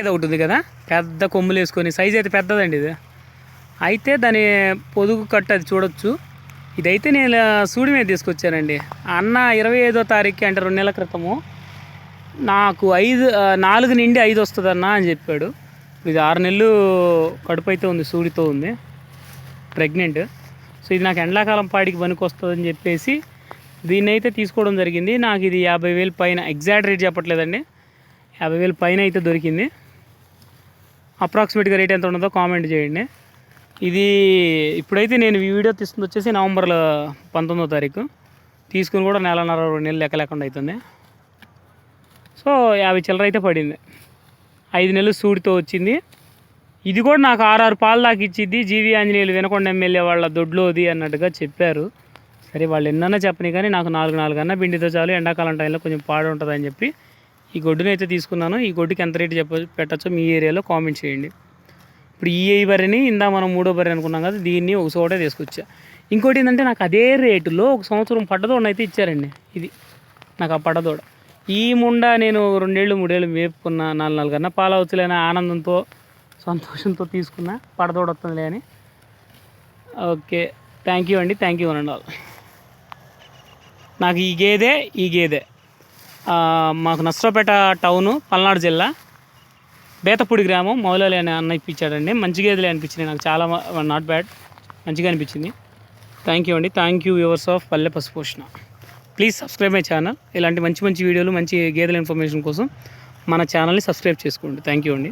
ఏదో ఒకటి ఉంది కదా? పెద్ద కొమ్ములు వేసుకొని సైజ్ అయితే పెద్దదండి ఇది. అయితే దాని పొదుగు కట్ట అది చూడొచ్చు. ఇదైతే నేను సూడి మీద తీసుకొచ్చానండి. అన్న ఇరవై ఐదో తారీఖు అంటే రెండు నెలల క్రితము నాకు ఐదు నాలుగు నిండి ఐదు వస్తుందన్న అని చెప్పాడు. ఇది ఆరు నెలలు కడుపు అయితే ఉంది సూడితో ఉంది. ప్రెగ్నెంట్. సో ఇది నాకు ఎండాకాలం పాడికి పనికి వస్తుందని చెప్పేసి దీన్ని అయితే తీసుకోవడం జరిగింది. నాకు ఇది యాభై వేలు పైన ఎగ్జాక్ట్ రేట్ చెప్పట్లేదండి. యాభై వేలు పైన అయితే దొరికింది. అప్రాక్సిమేట్గా రేట్ ఎంత ఉన్నదో కామెంట్ చేయండి. ఇది ఇప్పుడైతే నేను ఈ వీడియో తీసుకుని వచ్చేసి నవంబర్లో పంతొమ్మిదో తారీఖు. తీసుకుని కూడా నెలన్నర రెండు నెలలు లెక్క లేకుండా అవుతుంది సో యాభై చిల్లర అయితే పడింది. ఐదు నెలలు సూడితో వచ్చింది. ఇది కూడా నాకు ఆరారు పాలు దాకా ఇచ్చింది జీవి ఆంజనేయులు వినకొండ ఎమ్మెల్యే వాళ్ళ దొడ్లోది అన్నట్టుగా చెప్పారు. సరే వాళ్ళు ఎన్నన్నా చెప్పని కానీ నాకు నాలుగు నాలుగు అన్న పిండితో చాలు. ఎండాకాలం టైంలో కొంచెం పాడు ఉంటుందని చెప్పి ఈ గొడ్డుని అయితే తీసుకున్నాను. ఈ గొడ్డుకి ఎంత రేటు చెప్ప పెట్టచ్చో మీ ఏరియాలో కామెంట్ చేయండి. ఇప్పుడు ఈ బర్రెని ఇందా మనం మూడో బర్రె అనుకున్నాం కదా దీన్ని ఒక చోటే తీసుకొచ్చా. ఇంకోటి ఏంటంటే నాకు అదే రేటులో ఒక సంవత్సరం పడ్డదోడ అయితే ఇచ్చారండి ఇది. నాకు ఆ పడ్డదోడ ఈ ముండ నేను రెండేళ్ళు మూడేళ్ళు మేపుకున్న నాలుగు నాలుగు కన్నా పాలవచ్చులేని ఆనందంతో సంతోషంతో తీసుకున్న. పడదోడ వస్తుందిలే అని. ఓకే. థ్యాంక్ యూ అండి. థ్యాంక్ యూ అనండి వాళ్ళు నాకు ఈ గేదే ఈ గేదే. మాకు నష్టపేట టౌను పల్నాడు జిల్లా. బేతపూడి గ్రామం మౌలాలి అనే అన్న ఇప్పించాడండి. మంచి గేదెలే అనిపించింది నాకు చాలా నాట్ బ్యాడ్ మంచిగా అనిపించింది. థ్యాంక్ యూ అండి. Thank you viewers of Palle Pashuposhana please subscribe my channel ఇలాంటి మంచి మంచి వీడియోలు మంచి గేదెల ఇన్ఫర్మేషన్ కోసం మన ఛానల్ని సబ్స్క్రైబ్ చేసుకోండి. థ్యాంక్ యూ అండి.